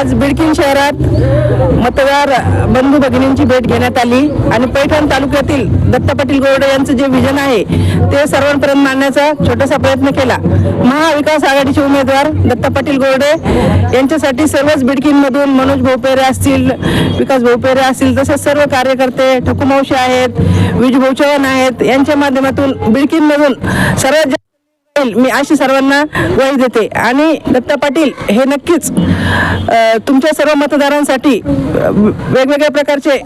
आज बिडकीन शहरात मतदार बंधू भगिनींची भेट घेण्यात आली आणि पैठण तालुक्यातील दत्ता पाटील गोरडे यांचं जे विजन आहे ते सर्वांपर्यंत मांडण्याचा छोटासा प्रयत्न केला. महाविकास आघाडीचे उमेदवार दत्ता पाटील गोरडे यांच्यासाठी सर्वच बिडकींमधून मनोज भोपेरे असतील विकास भोपेरे असतील तसेच सर्व कार्यकर्ते ठकुमावशी आहेत विजभाऊ चव्हाण आहेत यांच्या माध्यमातून बिडकीनमधून सर्वात जास्त मी अशी सर्वांना वय देते. आणि दत्ता पाटील हे नक्कीच तुमच्या सर्व मतदारांसाठी वेगवेगळ्या प्रकारचे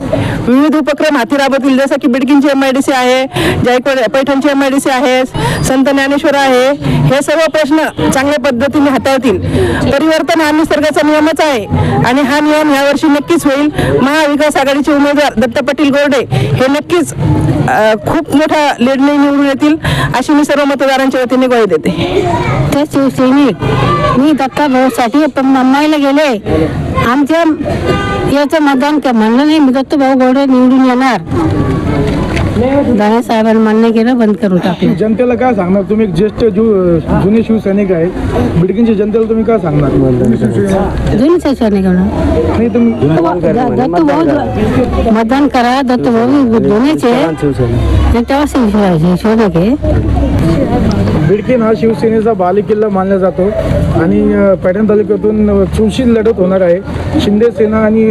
विविध उपक्रम हाती राबवतील. जसं की बिडकीनची एम आय डी सी आहे जायकवाड पैठणची एम आय डी सी आहे संत ज्ञानेश्वर आहे हे सर्व प्रश्न चांगल्या पद्धतीने हाताळतील. परिवर्तन हा निसर्गाचा नियमच आहे. आणि हा नियम यावर्षी नक्कीच होईल. महाविकास आघाडीचे उमेदवार दत्ता पाटील गोरडे हे नक्कीच खूप मोठा लीडने निवडून येतील अशी मी सर्व मतदारांच्या वतीने ग्वाही देते. ते शिवसैनिक मी दत्ता भाऊसाठी पण मुंबईला गेले. आमच्या याचं मतदान का म्हणलं नाही. मी दत्त भाऊ गोडे निवडून येणार. दादा साहेबांनी मान्य केलं बंद करून टाकलं. जनतेला काय सांगणार? तुम्ही एक ज्येष्ठ जु- जुने शिवसैनिक आहे. बिडकीनच्या जनतेला तुम्ही काय सांगणार? जुनी सैनिक नाही तुम्ही दत्त भाऊ मतदान करा. दत्त भाऊ दोन्हीचे तेव्हा शिवसैनिक आहे. बिडकीन हा शिवसेनेचा बालेकिल्ला मानला जातो आणि पैठण तालुक्यातून अ, लढत होणार आहे. शिंदे सेना आणि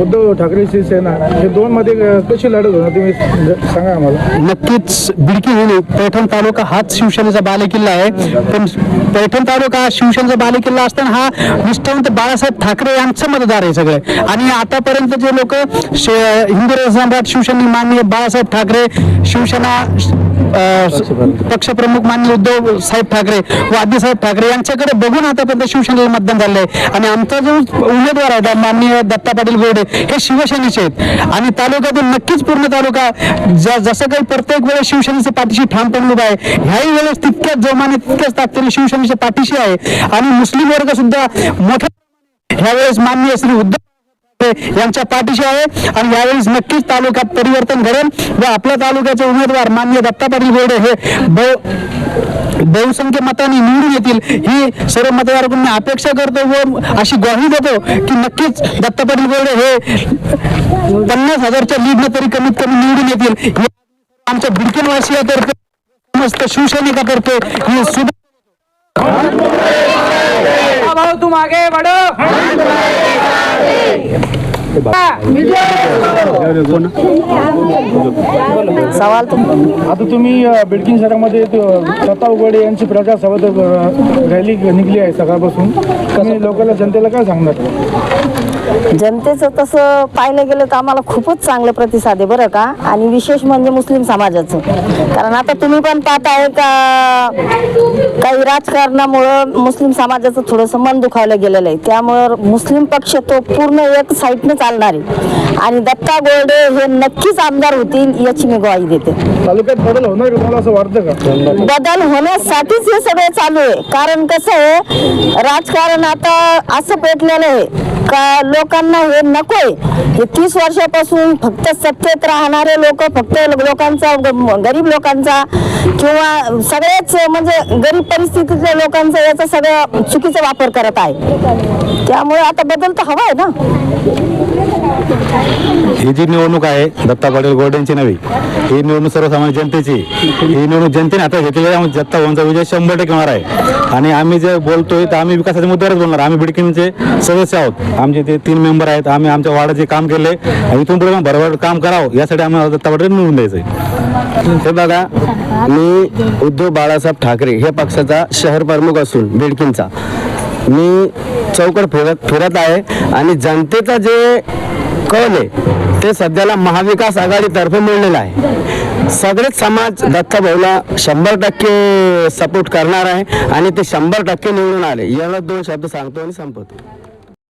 उद्धव ठाकरे शिवसेना हे दोन मध्ये कशी लढत होणार तुम्ही सांगा आम्हाला. नक्कीच बिडकी होणे पैठण तालुका हाच शिवसेनेचा बालेकिल्ला आहे. पण पैठण तालुका हा शिवसेनेचा बालेकिल्ला असताना हा निष्ठावंत बाळासाहेब ठाकरे यांचं मतदार आहे सगळे. आणि आतापर्यंत जे लोक हिंदू सम्राट शिवसेने माननीय बाळासाहेब ठाकरे शिवसेना पक्षप्रमुख माननीय उद्धव साहेब ठाकरे व आदिसाहेब ठाकरे यांच्याकडे बघून आतापर्यंत शिवसेनेला मतदान झालंय. आणि आमचा जो उमेदवार आहे माननीय दत्ता पाटील गोडे हे शिवसेनेचे आहेत. आणि तालुक्यातून नक्कीच पूर्ण तालुका ज- जसं काही प्रत्येक वेळेस शिवसेनेच्या पाठीशी ठामपणे उभा आहे ह्याही वेळेस तितक्याच जोमाने तितक्याच ताकदीने शिवसेनेच्या पाठीशी आहे. आणि मुस्लिम वर्ग सुद्धा मोठ्या ह्यावेळेस माननीय श्री उद्धव यांच्या पाठीशी आहे. आणि यावेळी नक्कीच तालुक्यात परिवर्तन घडेल. व आपल्या तालुक्याचे उमेदवार मान्य दत्ता पाटील बोर्डे हे बहुसंख्य मतांनी निवडून येतील. ही सर्व मतदारांकडून अपेक्षा करतो व अशी ग्वाही देतो की नक्कीच दत्ता पाटील बोर्डे हे पन्नास हजारच्या लीडनं तरी कमीत कमी निवडून येतील. आमच्या बिडकीनवासियातर्फे समस्त शिवसैनिकातर्फे ही सुद्धा भाऊ तुम आगे बढ़ो आता तुम्ही अ, शहरामध्ये तो दत्ता उघडे यांची प्रजासभा अ, रॅली निघली आहे सकाळपासून. तुम्ही लोकांना जनतेला काय सांगणार? जनतेचं तसं पाहिलं गेलं तर आम्हाला खूपच चांगलं प्रतिसाद आहे बरं का? आणि विशेष म्हणजे मुस्लिम समाजाचं. कारण आता तुम्ही पण पाहताय का काही राजकारणामुळं मुस्लिम समाजाचं थोडंसं मन दुखावलं गेलेलं आहे. त्यामुळं मुस्लिम पक्ष तो पूर्ण एक साईडनं चालणार आहे. आणि दत्ता गोरडे हे नक्कीच आमदार होतील याची मी ग्वाही देते. तालुक्यात बदल होणार का तुम्हाला असं वाटतं का? बदल होण्यासाठीच हे सगळे चालू आहे. कारण कसं आहे राजकारण आता असं पेटलेलं आहे. का लोकांना हे नकोय? हे तीस वर्षापासून फक्त सत्तेत राहणारे लोक फक्त लोकांचा ग- गरीब लोकांचा किंवा सगळेच म्हणजे गरीब परिस्थितीतल्या लोकांचा याचा सगळं चुकीचा वापर करत आहे. त्यामुळे आता बदल तर हवा आहे ना? ही जी निवडणूक आहे दत्ता पाटील गोल्डनची नवी ही निवडणूक सर्वसामान्य जनतेची ही निवडणूक जनतेने आता घेतलेली आहे दत्ता भाऊंचा विजय शंभर टक्के होणार आहे. आणि आम्ही जे बोलतोय तर आम्ही विकासाच्या मुद्द्यावरच बोलणार. आम्ही बिडकिनचे सदस्य आहोत. आमचे ते तीन मेंबर आहेत आम्ही आमच्या वार्डाचे काम केले. आणि इथून पुढे भरभर काम करावं यासाठी आम्हाला दत्ता पाटील निवडून द्यायचं हे बघा मी उद्धव बाळासाहेब ठाकरे हे पक्षाचा शहर प्रमुख असून बिडकिनचा मी चौकड फिरत फिरत आहे आणि जनतेचा जे कल आहे ते सध्याला महाविकास आघाडीतर्फे मिळलेलं आहे. सगळेच समाज दत्ताभाऊला शंभर टक्के सपोर्ट करणार आहे आणि ते शंभर टक्के निवडून आले. एवढं दोन शब्द सांगतो आणि संपवतो.